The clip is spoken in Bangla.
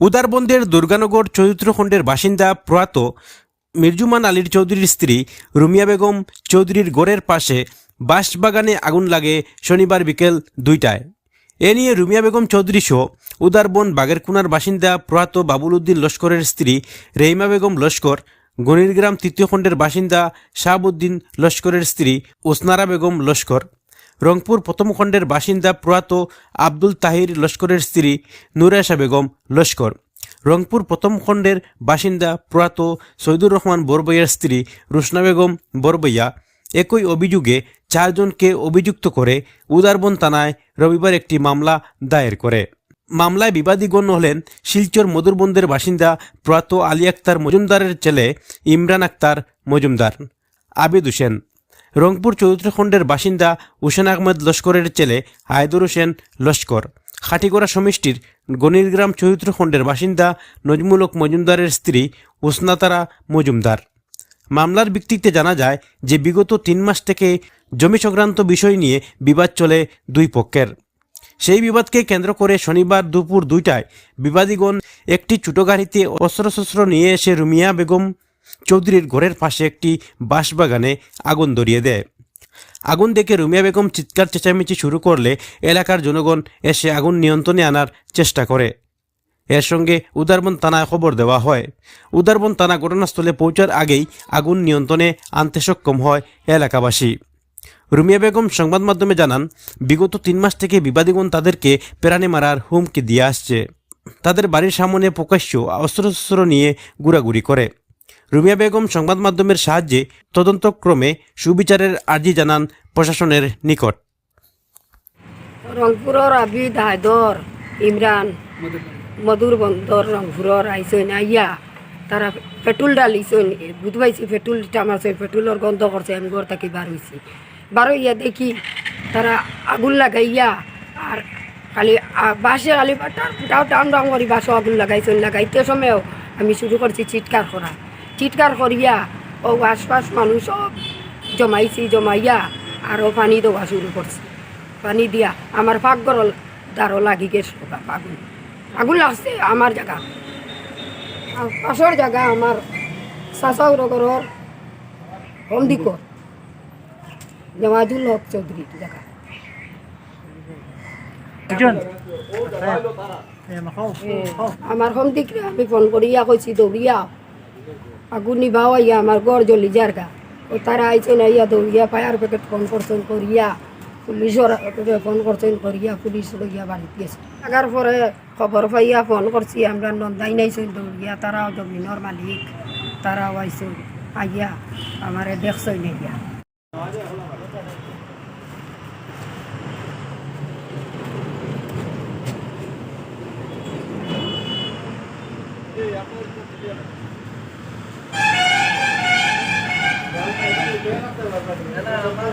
উদারবন্দের দুর্গানগর চরিত্রখণ্ডের বাসিন্দা প্রয়াত মির্জুমান আলীর চৌধুরীর স্ত্রী রুমিয়া বেগম চৌধুরীর গড়ের পাশে বাঁশবাগানে আগুন লাগে শনিবার বিকেল দুইটায়। এ নিয়ে রুমিয়া বেগম চৌধুরী সহ উদারবন বাগেরকুনার বাসিন্দা প্রয়াত বাবুল উদ্দিন লস্করের স্ত্রী রেহিমা বেগম লস্কর গণিরগ্রাম তৃতীয় খণ্ডের বাসিন্দা শাহাবুদ্দিন লস্করের স্ত্রী ওসনারা বেগম লস্কর। রংপুর প্রথম খণ্ডের বাসিন্দা প্রয়াত আব্দুল তাহির লস্করের স্ত্রী নুরাশা বেগম লস্কর। রংপুর প্রথম খণ্ডের বাসিন্দা প্রয়াত সৈদুর রহমান বরবইয়ার স্ত্রী রুশনা বেগম বরবইয়া একই অভিযোগে চারজনকে অভিযুক্ত করে উদারবন থানায় রবিবার একটি মামলা দায়ের করে। মামলায় বিবাদীগণ হলেন শিলচর মধুরবন্দের বাসিন্দা প্রয়াত আলী আক্তার মজুমদারের ছেলে ইমরান আক্তার মজুমদার। আবিদ হোসেন। রংপুর চৌত্রখণ্ডের বাসিন্দা হুসেন আহমেদ লস্করের ছেলে হায়দুর হোসেন লস্কর। খাটিগড়া সমষ্টির গণিরগ্রাম চৌত্রখণ্ডের বাসিন্দা নজমুলক মজুমদারের স্ত্রী উসনাতারা মজুমদার। মামলার ভিত্তিতে জানা যায় যে বিগত তিন মাস থেকে জমি সংক্রান্ত বিষয় নিয়ে বিবাদ চলে দুই পক্ষের। সেই বিবাদকে কেন্দ্র করে শনিবার দুপুর দুইটায় বিবাদীগণ একটি ছোটো গাড়িতে অস্ত্রশস্ত্র নিয়ে এসে রুমিয়া বেগম চৌধুরীর ঘরের পাশে একটি বাঁশবাগানে আগুন ধরিয়ে দেয়। আগুন দেখে রুমিয়া বেগম চিৎকার চেঁচামেচি শুরু করলে এলাকার জনগণ এসে আগুন নিয়ন্ত্রণে আনার চেষ্টা করে। এর সঙ্গে উদারবন থানায় খবর দেওয়া হয়। উদারবন থানা ঘটনাস্থলে পৌঁছার আগেই আগুন নিয়ন্ত্রণে আনতে সক্ষম হয় এলাকাবাসী। রুমিয়া বেগম সংবাদ মাধ্যমে জানান, বিগত তিন মাস থেকে বিবাদীগণ তাদেরকে প্রাণে মারার হুমকি দিয়ে আসছে। তাদের বাড়ির সামনে প্রকাশ্য অস্ত্রশস্ত্র নিয়ে ঘুরাঘুরি করে। রুমিয়া বেগম সংবাদ মাধ্যমের সাহায্যে তদন্তক্রমে সুবিচারের আর্জি জানান প্রশাসনের নিকট। রংপুরের আবিদ হায়দর ইমরান মধুর বন্দর রংপুরের আইসইন আইয়া। তারা পেট্রোল ডালিছইন বুধ পাইছি পেট্রোল টামাছে পেট্রোলের গন্ধ করছে আমি ঘর থাকি বার হয়েছি বার হইয়া দেখি তারা আগুন লাগাইয়া আর খালি বাসে খালি টাও টাউন টাউন করি বাসও আগুন লাগাইছেন লাগাইতে সময়ও আমি শুরু করছি চিৎকার করা চিৎকার করিয়া ও আশপাশ মানুষ সব জমাইছি জমাইয়া আরও পানি দেওয়া শুরু করছি পানি দিয়া আমার পাকঘর দ্বারও লাগি গেছে আগুন আগুন লাগছে আমার জায়গা পাশের জায়গা আমার চাচাউর ঘরের হলদিকর জামাজুল হক চৌধুরীর জায়গা আমার হোম আমি ফোন করিয়া কইছি দৌড়িয়া আগুন নিভাও আইয়া আমার গড় জলি যার গা। ও তারা আইছে না, ইয়া দৌড়িয়া ফায়ার প্যাকেট ফোন করছেন করিয়া পুলিশর ফোন করছেন করিয়া, পুলিশ লইয়া বাড়িতে গেছে। লাগার পরে খবর পাইয়া ফোন করছি, আমরা নন্দাই নাইছেন দৌড়িয়া, তারাও জমিনের মালিক তারাও আইছে, আইয়া আমারে দেখছই নাইয়া 原来。